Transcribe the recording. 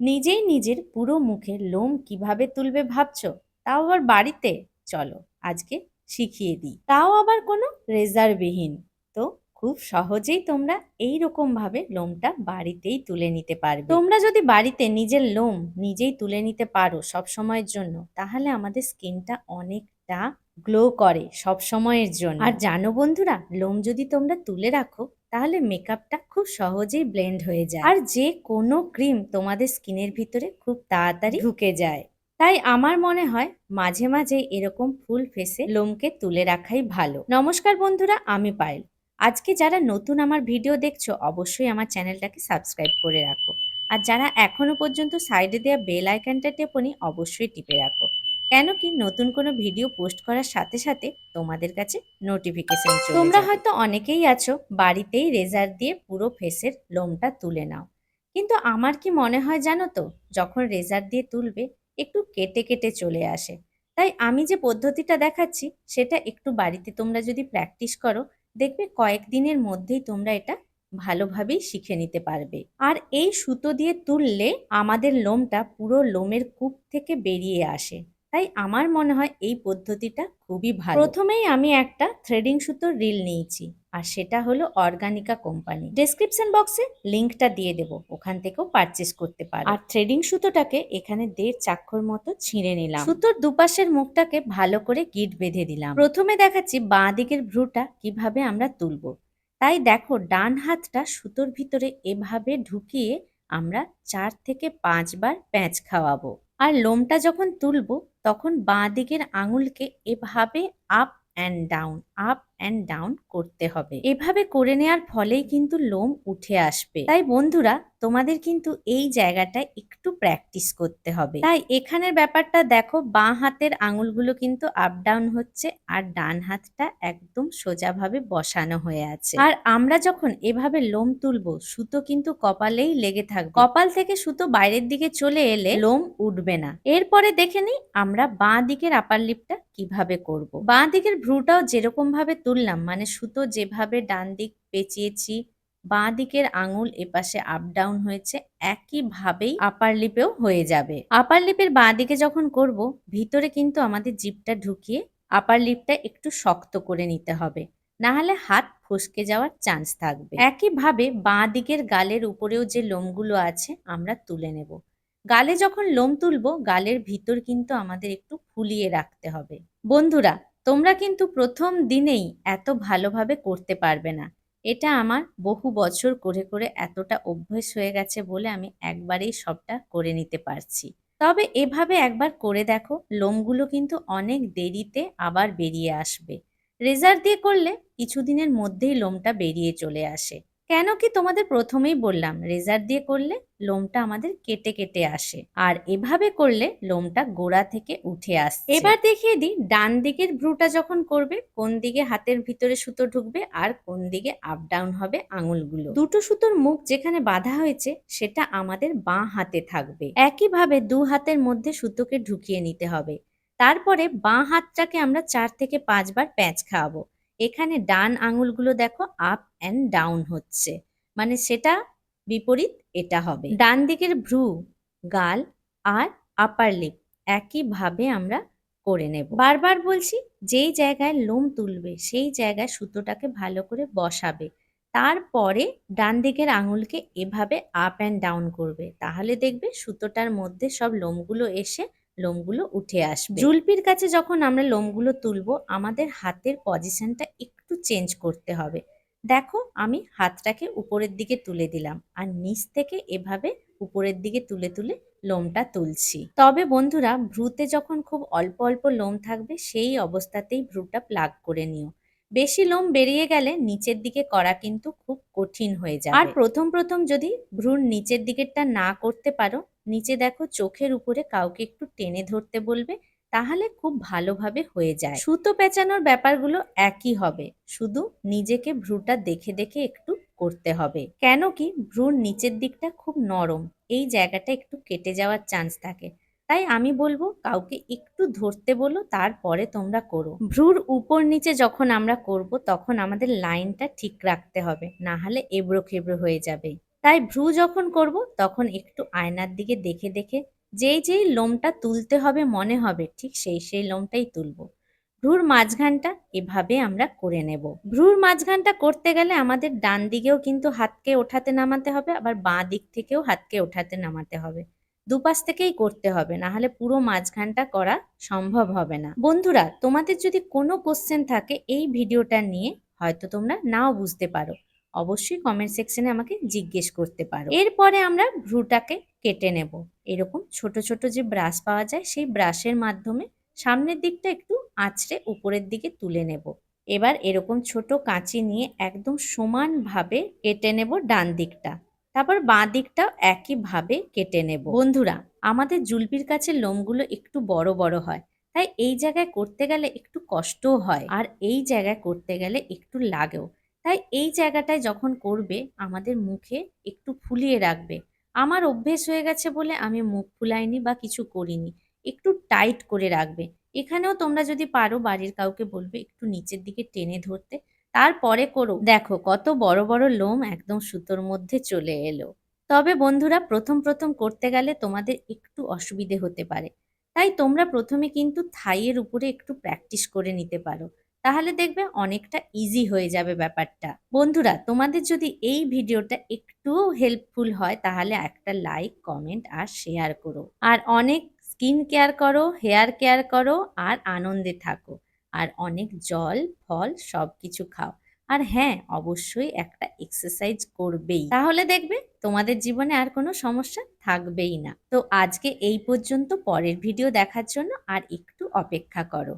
নিজেই নিজের পুরো মুখের লোম কীভাবে তুলবে ভাবছ? তাও আবার বাড়িতে? চলো, আজকে শিখিয়ে দিই। তাও আবার কোনো রেজারবিহীন। তো খুব সহজেই তোমরা এই ভাবে লোমটা বাড়িতেই তুলে নিতে পারবে। তোমরা যদি বাড়িতে নিজের লোম নিজেই তুলে নিতে পারো সব সময়ের জন্য, তাহলে আমাদের স্কিনটা অনেকটা গ্লো করে সব সময়ের জন্য। আর জানো বন্ধুরা, লোম যদি তোমরা তুলে রাখো, তাহলে মেকআপটা খুব সহজেই ব্লেন্ড হয়ে যায়। আর যে কোনো ক্রিম তোমাদের স্কিনের ভিতরে খুব তাড়াতাড়ি ঢুকে যায়। তাই আমার মনে হয় মাঝে মাঝে এরকম ফুল ফেসে লোমকে তুলে রাখাই ভালো। নমস্কার বন্ধুরা, আমি পায়েল। আজকে যারা নতুন আমার ভিডিও দেখছ, অবশ্যই আমার চ্যানেলটাকে সাবস্ক্রাইব করে রাখো। আর যারা এখনও পর্যন্ত সাইডে দেওয়া বেল আইকনটা টেপনি, অবশ্যই টিপে রাখো। কেন কি নতুন কোনো ভিডিও পোস্ট করার সাথে সাথে তোমাদের কাছে নোটিফিকেশন চলে তোমরা হয়তো অনেকেই আছো বাড়িতেই রেজার দিয়ে পুরো ফেসের লোমটা তুলে নাও। কিন্তু আমার কি মনে হয় জানো তো যখন রেজার দিয়ে তুলবে একটু কেটে কেটে চলে আসে। তাই আমি যে পদ্ধতিটা দেখাচ্ছি সেটা একটু বাড়িতে তোমরা যদি প্র্যাকটিস করো দেখবে কয়েকদিনের মধ্যেই তোমরা এটা ভালোভাবেই শিখে নিতে পারবে। আর এই সুতো দিয়ে তুললে আমাদের লোমটা পুরো লোমের কূপ থেকে বেরিয়ে আসে। তাই আমার মনে হয় এই পদ্ধতিটা খুবই ভালো। প্রথমেই আমি একটা থ্রেডিং সুতোর রিল নিয়েছি আর সেটা হলো অর্গানিকা কোম্পানি ডেসক্রিপশন বক্সে লিঙ্কটা দিয়ে দেব ওখান থেকেও পারচেস করতে পারো। আর থ্রেডিং সুতোটাকে এখানে দেড় চাক্ষর মতো ছিঁড়ে নিলাম। সুতোর দুপাশের মুখটাকে ভালো করে গিট বেঁধে দিলাম। প্রথমে দেখাচ্ছি বাঁ দিকের ভ্রুটা কীভাবে আমরা তুলবো। তাই দেখো ডান হাতটা সুতোর ভিতরে এভাবে ঢুকিয়ে আমরা চার থেকে পাঁচবার প্যাঁচ খাওয়াবো। আর লোমটা যখন তুলবো তখন বাঁ দিকের আঙুলকে এভাবে up and down up and down করতে হবে। এভাবে করে নেওয়ার ফলেই কিন্তু লোম উঠে আসবে। তাই বন্ধুরা, তোমাদের কিন্তু এই জায়গাটায় একটু প্র্যাকটিস করতে হবে। তাই এখানের ব্যাপারটা দেখো, বাঁ হাতের আঙুলগুলো কিন্তু আপ ডাউন হচ্ছে আর ডান হাতটা একদম সোজাভাবে বসানো হয়ে আছে। আর আমরা যখন এভাবে লোম তুলবো, সুতো কিন্তু কপালেই লেগে থাকবে। কপাল থেকে সুতো বাইরের দিকে চলে এলে লোম উঠবে না। এরপরে দেখে নিই আমরা বাঁ দিকের আপার লিপটা কীভাবে করব। বাঁ দিকের ভ্রুটাও যেরকম ভাবে তুললাম। মানে সুতো যেভাবে ডান দিক পেঁচিয়েছি বাঁ দিকের আঙুল এপাশে আপ ডাউন হয়েছে, একইভাবেই আপার লিপেও হয়ে যাবে। আপার লিপের বাঁ দিকে যখন করব, ভিতরে কিন্তু আমাদের জিপটা ঢুকিয়ে আপার লিপটা একটু শক্ত করে নিতে হবে। না হলে হাত ফসকে যাওয়ার চান্স থাকবে। একইভাবে বাঁ দিকের গালের উপরেও যে লোমগুলো আছে, আমরা তুলে নেব। গালে যখন লোম তুলবো, গালের ভিতর কিন্তু আমাদের একটু ফুলিয়ে রাখতে হবে। বন্ধুরা তোমরা কিন্তু প্রথম দিনেই এত ভালোভাবে করতে পারবে না। এটা আমার বহু বছর করে করে এতটা অভ্যেস হয়ে গেছে বলে আমি একবারেই সবটা করে নিতে পারছি। তবে এভাবে একবার করে দেখো, লোমগুলো কিন্তু অনেক দেরিতে আবার বেরিয়ে আসবে। রেজার দিয়ে করলে কিছুদিনের মধ্যেই লোমটা বেরিয়ে চলে আসে। কেন কি তোমাদের প্রথমেই বললাম রেজার দিয়ে করলে লোমটা আমাদের কেটে কেটে আসে। আর এভাবে করলে লোমটা গোড়া থেকে উঠে আসে এবার দেখিয়ে দিই ডান দিকের ভ্রুটা যখন করবে কোন দিকে হাতের ভিতরে সুতো ঢুকবে আর কোন দিকে আপ ডাউন হবে আঙুলগুলো। দুটো সুতোর মুখ যেখানে বাঁধা হয়েছে সেটা আমাদের বাঁ হাতে থাকবে। একইভাবে দু হাতের মধ্যে সুতোকে ঢুকিয়ে নিতে হবে। তারপরে বাঁ হাতটাকে আমরা চার থেকে পাঁচবার প্যাঁচ খাওয়াবো। এখানে ডান আঙুলগুলো দেখো আপ অ্যান্ড ডাউন হচ্ছে। মানে সেটা বিপরীত, এটা হবে। ডান দিকের ভ্রু, গাল আর আপার লিপ একইভাবে আমরা করে নেব। বারবার বলছি, যেই জায়গায় লোম তুলবে, সেই জায়গায় সুতোটাকে ভালো করে বসাবে। তারপরে ডান দিকের আঙুলকে এভাবে আপ অ্যান্ড ডাউন করবে। তাহলে দেখবে সুতোটার মধ্যে সব লোমগুলো এসে লোমগুলো উঠে আসবে। জুলপির কাছে যখন আমরা লোমগুলো তুলব, আমাদের হাতের পজিশনটা একটু চেঞ্জ করতে হবে। দেখো, আমি হাতটাকে উপরের দিকে তুলে দিলাম আর নিচ থেকে এভাবে উপরের দিকে তুলে তুলে লোমটা তুলছি। তবে বন্ধুরা, ভ্রুতে যখন খুব অল্প অল্প লোম থাকবে, সেই অবস্থাতেই ভ্রুটা প্লাগ করে নিও। বেশি লোম বেরিয়ে গেলে নিচের দিকে করা কিন্তু খুব কঠিন হয়ে যায় আর প্রথম প্রথম যদি ভ্রুর নিচের দিকেরটা না করতে পারো, নিচে দেখো চোখের উপরে কাউকে একটু টেনে ধরতে বলবে, তাহলে খুব ভালোভাবে হয়ে যায়। সুতো পেঁচানোর ব্যাপারগুলো একই হবে, শুধু নিজেকে ভ্রুটা দেখে দেখে একটু করতে হবে। কেন কি ভ্রুর নিচের দিকটা খুব নরম, এই জায়গাটা একটু কেটে যাওয়ার চান্স থাকে। তাই আমি বলব কাউকে একটু ধরতে বলো, তারপরে তোমরা করো। ভ্রুর উপর নিচে যখন আমরা করব, তখন আমাদের লাইনটা ঠিক রাখতে হবে, না হলে এবড়ো খেবড়ো হয়ে যাবে। তাই ভ্রু যখন করব, তখন একটু আয়নার দিকে দেখে দেখে যেই যেই লোমটা তুলতে হবে মনে হবে, ঠিক সেই সেই লোমটাই তুলবো। ভ্রুর মাঝখানটা এভাবে আমরা করে নেব। ভ্রুর মাঝখানটা করতে গেলে আমাদের ডান দিকেও কিন্তু হাতকে ওঠাতে নামাতে হবে, আবার বাঁ দিক থেকেও হাতকে ওঠাতে নামাতে হবে। দুপাশ থেকেই করতে হবে না হলে পুরো মাঝখানটা করা সম্ভব হবে না। বন্ধুরা, তোমাদের যদি কোনো কোশ্চেন থাকে এই ভিডিওটা নিয়ে, হয়তো তোমরা নাও বুঝতে পারো। অবশ্যই কমেন্ট সেকশনে আমাকে জিজ্ঞেস করতে পারো। এরপরে আমরা ভ্রুটাকে কেটে নেব। এরকম ছোট ছোট যে ব্রাশ পাওয়া যায়, সেই ব্রাশের মাধ্যমে সামনের দিকটা একটু আঁচড়ে উপরের দিকে তুলে নেব। এবার এরকম ছোট কাঁচি নিয়ে একদম সমানভাবে কেটে নেব ডান দিকটা। তারপর বাঁ দিকটাও একইভাবে কেটে নেব। বন্ধুরা, আমাদের জুলপির কাছে লোমগুলো একটু বড় বড় হয়, তাই এই জায়গায় করতে গেলে একটু কষ্টও হয় আর এই জায়গায় করতে গেলে একটু লাগেও। তাই এই জায়গাটায় যখন করবে, আমাদের মুখে একটু ফুলিয়ে রাখবে। আমার অভ্যেস হয়ে গেছে বলে আমি মুখ ফুলাইনি বা কিছু করিনি, একটু টাইট করে রাখবে। এখানেও তোমরা যদি পারো, বাড়ির কাউকে বলবে একটু নিচের দিকে টেনে ধরতে। তারপরে করো দেখো, কত বড় বড় লোম একদম সুতোর মধ্যে চলে এলো। তবে বন্ধুরা, প্রথম প্রথম করতে গেলে তোমাদের একটু অসুবিধে হতে পারে। তাই তোমরা প্রথমে কিন্তু থাইয়ের উপরে একটু প্র্যাকটিস করে নিতে পারো। তাহলে দেখবে অনেকটা ইজি হয়ে যাবে ব্যাপারটা। বন্ধুরা, তোমাদের যদি এই ভিডিওটা একটুও হেল্পফুল হয়, তাহলে একটা লাইক কমেন্ট আর শেয়ার করো। আর অনেক স্কিন কেয়ার করো হেয়ার কেয়ার করো আর আনন্দে থাকো। আর অনেক জল, ফল সব কিছু খাও। আর হ্যাঁ অবশ্যই একটা এক্সারসাইজ করবেই। তাহলে দেখবে তোমাদের জীবনে আর কোনো সমস্যা থাকবেই না। তো আজকে এই পর্যন্ত, পরের ভিডিও দেখার জন্য আর একটু অপেক্ষা করো।